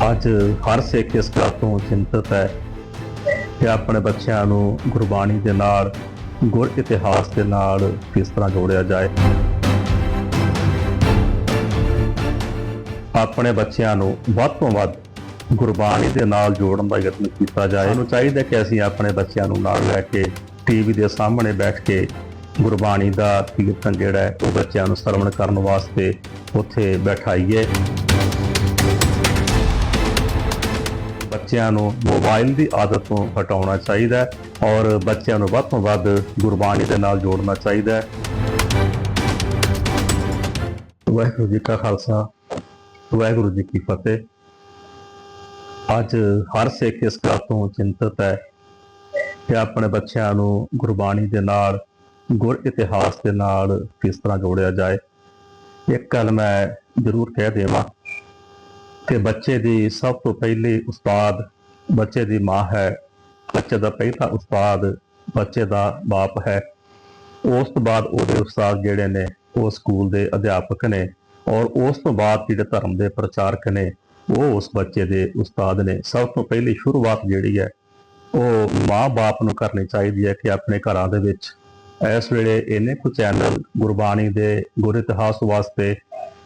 ਅੱਜ ਹਰ ਸਿੱਖ ਇਸ ਗੱਲ ਤੋਂ ਚਿੰਤਤ ਹੈ ਕਿ ਆਪਣੇ ਬੱਚਿਆਂ ਨੂੰ ਗੁਰਬਾਣੀ ਦੇ ਨਾਲ, ਗੁਰ ਇਤਿਹਾਸ ਦੇ ਨਾਲ ਕਿਸ ਤਰ੍ਹਾਂ ਜੋੜਿਆ ਜਾਏ। ਆਪਣੇ ਬੱਚਿਆਂ ਨੂੰ ਵੱਧ ਤੋਂ ਵੱਧ ਗੁਰਬਾਣੀ ਦੇ ਨਾਲ ਜੋੜਨ ਦਾ ਯਤਨ ਕੀਤਾ ਜਾਏ। ਸਾਨੂੰ ਚਾਹੀਦਾ ਕਿ ਅਸੀਂ ਆਪਣੇ ਬੱਚਿਆਂ ਨੂੰ ਨਾਲ ਲੈ ਕੇ ਟੀਵੀ ਦੇ ਸਾਹਮਣੇ ਬੈਠ ਕੇ ਗੁਰਬਾਣੀ ਦਾ ਕੀਰਤਨ ਜਿਹੜਾ ਹੈ, ਉਹ ਬੱਚਿਆਂ ਨੂੰ ਸਰਵਣ ਕਰਨ ਵਾਸਤੇ ਉੱਥੇ ਬਿਠਾਈਏ। ਬੱਚਿਆਂ ਨੂੰ ਮੋਬਾਈਲ ਦੀ ਆਦਤ ਤੋਂ ਹਟਾਉਣਾ ਚਾਹੀਦਾ ਹੈ ਔਰ ਬੱਚਿਆਂ ਨੂੰ ਵੱਧ ਤੋਂ ਵੱਧ ਗੁਰਬਾਣੀ ਦੇ ਨਾਲ ਜੋੜਨਾ ਚਾਹੀਦਾ ਹੈ। ਵਾਹਿਗੁਰੂ ਜੀ ਕਾ ਖਾਲਸਾ, ਵਾਹਿਗੁਰੂ ਜੀ ਕੀ ਫਤਿਹ। ਅੱਜ ਹਰ ਸਿੱਖ ਇਸ ਗੱਲ ਤੋਂ ਚਿੰਤਤ ਹੈ ਕਿ ਆਪਣੇ ਬੱਚਿਆਂ ਨੂੰ ਗੁਰਬਾਣੀ ਦੇ ਨਾਲ, ਗੁਰ ਇਤਿਹਾਸ ਦੇ ਨਾਲ ਕਿਸ ਤਰ੍ਹਾਂ ਜੋੜਿਆ ਜਾਏ। ਇੱਕ ਗੱਲ ਮੈਂ ਜ਼ਰੂਰ ਕਹਿ ਦੇਵਾਂ ਕਿ ਬੱਚੇ ਦੀ ਸਭ ਤੋਂ ਪਹਿਲੀ ਉਸਤਾਦ ਬੱਚੇ ਦੀ ਮਾਂ ਹੈ। ਬੱਚੇ ਦਾ ਪਹਿਲਾ ਉਸਤਾਦ ਬੱਚੇ ਦਾ ਬਾਪ ਹੈ। ਉਸ ਤੋਂ ਬਾਅਦ ਉਹਦੇ ਉਸਤਾਦ ਜਿਹੜੇ ਨੇ, ਉਹ ਸਕੂਲ ਦੇ ਅਧਿਆਪਕ ਨੇ ਔਰ ਉਸ ਤੋਂ ਬਾਅਦ ਜਿਹੜੇ ਧਰਮ ਦੇ ਪ੍ਰਚਾਰਕ ਨੇ, ਉਹ ਉਸ ਬੱਚੇ ਦੇ ਉਸਤਾਦ ਨੇ। ਸਭ ਤੋਂ ਪਹਿਲੀ ਸ਼ੁਰੂਆਤ ਜਿਹੜੀ ਹੈ, ਉਹ ਮਾਂ-ਬਾਪ ਨੂੰ ਕਰਨੀ ਚਾਹੀਦੀ ਹੈ ਕਿ ਆਪਣੇ ਘਰਾਂ ਦੇ ਵਿੱਚ ਇਸ ਵੇਲੇ ਇਹਨੇ ਕੁ ਚੈਨਲ ਗੁਰਬਾਣੀ ਦੇ ਗੁਰ ਇਤਿਹਾਸ ਵਾਸਤੇ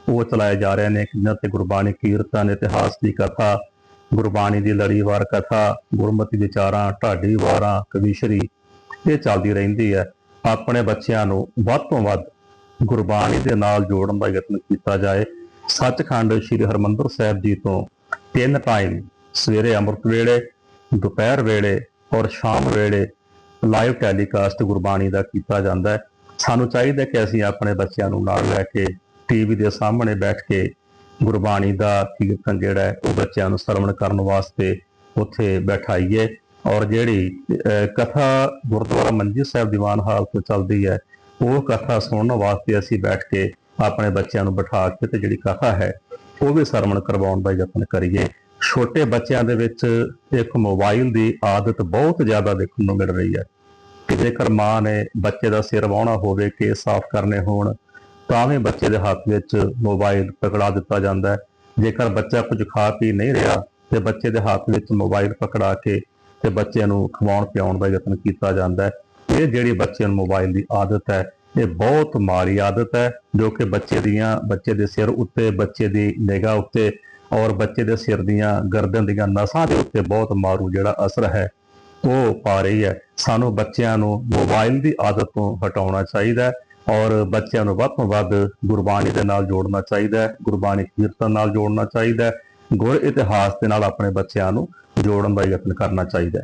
ਉਹ ਚਲਾਏ ਜਾ ਰਹੇ ਨੇ, ਜਿਨ੍ਹਾਂ ਤੇ ਗੁਰਬਾਣੀ ਕੀਰਤਨ, ਇਤਿਹਾਸ ਦੀ ਕਥਾ, ਗੁਰਬਾਣੀ ਦੀ ਲੜੀਵਾਰ ਕਥਾ, ਗੁਰਮਤਿ ਵਿਚਾਰਾਂ, ਢਾਡੀ ਵਾਰਾਂ, ਕਵੀਸ਼ਰੀ, ਇਹ ਚੱਲਦੀ ਰਹਿੰਦੀ ਹੈ। ਆਪਣੇ ਬੱਚਿਆਂ ਨੂੰ ਵੱਧ ਤੋਂ ਵੱਧ ਗੁਰਬਾਣੀ ਦੇ ਨਾਲ ਜੋੜਨ ਦਾ ਯਤਨ ਕੀਤਾ ਜਾਏ। ਸੱਚਖੰਡ ਸ੍ਰੀ ਹਰਮੰਦਰ ਸਾਹਿਬ ਜੀ ਤੋਂ ਤਿੰਨ ਟਾਈਮ ਸਵੇਰੇ ਅੰਮ੍ਰਿਤ ਵੇਲੇ, ਦੁਪਹਿਰ ਵੇਲੇ ਔਰ ਸ਼ਾਮ ਵੇਲੇ ਲਾਈਵ ਟੈਲੀਕਾਸਟ ਗੁਰਬਾਣੀ ਦਾ ਕੀਤਾ ਜਾਂਦਾ ਹੈ। ਸਾਨੂੰ ਚਾਹੀਦਾ ਕਿ ਅਸੀਂ ਆਪਣੇ ਬੱਚਿਆਂ ਨੂੰ ਨਾਲ ਲੈ ਕੇ ਟੀਵੀ ਦੇ ਸਾਹਮਣੇ ਬੈਠ ਕੇ ਗੁਰਬਾਣੀ ਦਾ ਕੀਰਤਨ ਜਿਹੜਾ ਹੈ, ਉਹ ਬੱਚਿਆਂ ਨੂੰ ਸਰਵਣ ਕਰਨ ਵਾਸਤੇ ਉੱਥੇ ਬਿਠਾਈਏ ਔਰ ਜਿਹੜੀ ਕਥਾ ਗੁਰਦੁਆਰਾ ਮੰਜੀ ਸਾਹਿਬ ਦੀਵਾਨ ਹਾਲ ਤੋਂ ਚੱਲਦੀ ਹੈ, ਉਹ ਕਥਾ ਸੁਣਨ ਵਾਸਤੇ ਅਸੀਂ ਬੈਠ ਕੇ ਆਪਣੇ ਬੱਚਿਆਂ ਨੂੰ ਬਿਠਾ ਕੇ ਤੇ ਜਿਹੜੀ ਕਥਾ ਹੈ, ਉਹ ਵੀ ਸਰਵਣ ਕਰਵਾਉਣ ਦਾ ਯਤਨ ਕਰੀਏ। ਛੋਟੇ ਬੱਚਿਆਂ ਦੇ ਵਿੱਚ ਇੱਕ ਮੋਬਾਈਲ ਦੀ ਆਦਤ ਬਹੁਤ ਜ਼ਿਆਦਾ ਦੇਖਣ ਨੂੰ ਮਿਲ ਰਹੀ ਹੈ ਕਿ ਜੇਕਰ ਮਾਂ ਨੇ ਬੱਚੇ ਦਾ ਸਿਰ ਵਾਹੁਣਾ ਹੋਵੇ, ਕੇਸ ਸਾਫ਼ ਕਰਨੇ ਹੋਣ ਤਾਂ ਵੀ ਬੱਚੇ ਦੇ ਹੱਥ ਵਿੱਚ ਮੋਬਾਈਲ ਪਕੜਾ ਦਿੱਤਾ ਜਾਂਦਾ ਹੈ। ਜੇਕਰ ਬੱਚਾ ਕੁਝ ਖਾ ਪੀ ਨਹੀਂ ਰਿਹਾ, ਤੇ ਬੱਚੇ ਦੇ ਹੱਥ ਵਿੱਚ ਮੋਬਾਈਲ ਪਕੜਾ ਕੇ ਤੇ ਬੱਚੇ ਨੂੰ ਖਵਾਉਣ ਪਿਆਉਣ ਦਾ ਯਤਨ ਕੀਤਾ ਜਾਂਦਾ ਹੈ। ਇਹ ਜਿਹੜੀ ਬੱਚੇ ਨੂੰ ਮੋਬਾਈਲ ਦੀ ਆਦਤ ਹੈ, ਇਹ ਬਹੁਤ ਮਾੜੀ ਆਦਤ ਹੈ, ਜੋ ਕਿ ਬੱਚੇ ਦੀਆਂ, ਬੱਚੇ ਦੇ ਸਿਰ ਉੱਤੇ, ਬੱਚੇ ਦੀ ਨਿਗਾਹ ਉੱਤੇ ਔਰ ਬੱਚੇ ਦੇ ਸਿਰ ਦੀਆਂ ਗਰਦਨ ਦੀਆਂ ਨਸਾਂ ਦੇ ਉੱਤੇ ਬਹੁਤ ਮਾਰੂ ਜਿਹੜਾ ਅਸਰ ਹੈ, ਉਹ ਪਾ ਰਹੀ ਹੈ। ਸਾਨੂੰ ਬੱਚਿਆਂ ਨੂੰ ਮੋਬਾਈਲ ਦੀ ਆਦਤ ਤੋਂ ਹਟਾਉਣਾ ਚਾਹੀਦਾ ਹੈ। ਔਰ ਬੱਚਿਆਂ ਨੂੰ ਵੱਧ ਤੋਂ ਵੱਧ ਗੁਰਬਾਣੀ ਦੇ ਨਾਲ ਜੋੜਨਾ ਚਾਹੀਦਾ ਹੈ, ਗੁਰਬਾਣੀ ਕੀਰਤਨ ਨਾਲ ਜੋੜਨਾ ਚਾਹੀਦਾ ਹੈ, ਗੁਰ ਇਤਿਹਾਸ ਦੇ ਨਾਲ ਆਪਣੇ ਬੱਚਿਆਂ ਨੂੰ ਜੋੜਨ ਦਾ ਯਤਨ ਕਰਨਾ ਚਾਹੀਦਾ ਹੈ।